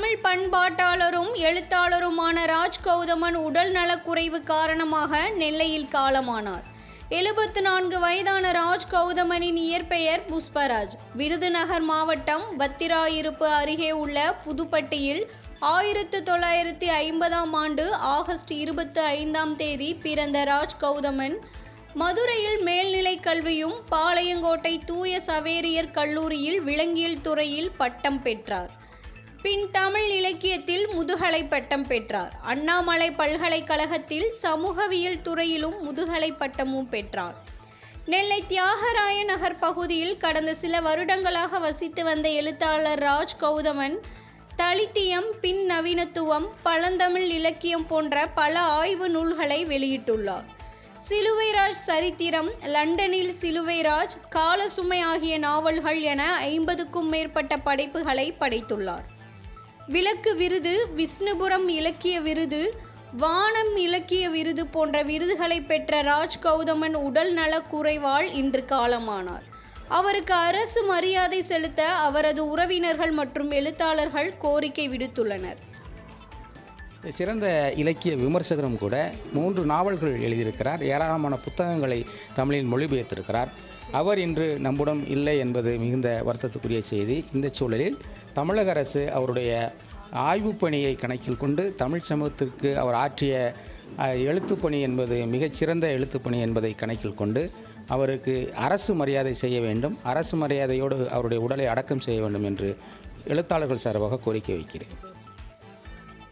தமிழ் பண்பாட்டாளரும் எழுத்தாளருமான ராஜ் கௌதமன் உடல் நலக்குறைவு காரணமாக நெல்லையில் காலமானார். எழுபத்து நான்கு வயதான ராஜ் கௌதமனின் இயற்பெயர் புஷ்பராஜ். விருதுநகர் மாவட்டம் பத்திராயிருப்பு அருகே உள்ள புதுப்பட்டியில் ஆயிரத்து தொள்ளாயிரத்தி ஐம்பதாம் ஆண்டு ஆகஸ்ட் இருபத்தி ஐந்தாம் தேதி பிறந்த ராஜ் கௌதமன் மதுரையில் மேல்நிலை கல்வியும் பாளையங்கோட்டை தூய சவேரியர் கல்லூரியில் விலங்கியல் துறையில் பட்டம் பெற்றார். பின் தமிழ் இலக்கியத்தில் முதுகலை பட்டம் பெற்றார். அண்ணாமலை பல்கலைக்கழகத்தில் சமூகவியல் துறையிலும் முதுகலை பட்டமும் பெற்றார். நெல்லை தியாகராய நகர் பகுதியில் கடந்த சில வருடங்களாக வசித்து வந்த எழுத்தாளர் ராஜ் கௌதமன் தலித்தியம் பின் நவீனத்துவம் பழந்தமிழ் இலக்கியம் போன்ற பல ஆய்வு நூல்களை வெளியிட்டுள்ளார். சிலுவைராஜ் சரித்திரம் லண்டனில் சிலுவைராஜ் காலசுமை ஆகிய நாவல்கள் என ஐம்பதுக்கும் மேற்பட்ட படைப்புகளை படைத்துள்ளார். விளக்கு விருது விஷ்ணுபுரம் இலக்கிய விருது வானம் இலக்கிய விருது போன்ற விருதுகளை பெற்ற ராஜ் கௌதமன் உடல் நலக்குறைவால் இன்று காலமானார். அவருக்கு அரசு மரியாதை செலுத்த அவரது உறவினர்கள் மற்றும் எழுத்தாளர்கள் கோரிக்கை விடுத்துள்ளனர். சிறந்த இலக்கிய விமர்சகரும் கூட மூன்று நாவல்கள் எழுதியிருக்கிறார். ஏராளமான புத்தகங்களை தமிழில் மொழிபெயர்த்திருக்கிறார். அவர் இன்று நம்முடன் இல்லை என்பது மிகுந்த வருத்தத்துக்குரிய செய்தி. இந்த சூழலில் தமிழக அரசு அவருடைய ஆய்வுப் பணியை கணக்கில் கொண்டு தமிழ் சமூகத்திற்கு அவர் ஆற்றிய எழுத்துப்பணி பணி என்பது மிகச்சிறந்த எழுத்துப்பணி என்பதை கணக்கில் கொண்டு அவருக்கு அரசு மரியாதை செய்ய வேண்டும். அரசு மரியாதையோடு அவருடைய உடலை அடக்கம் செய்ய வேண்டும் என்று எழுத்தாளர்கள் சார்பாக கோரிக்கை வைக்கிறேன்.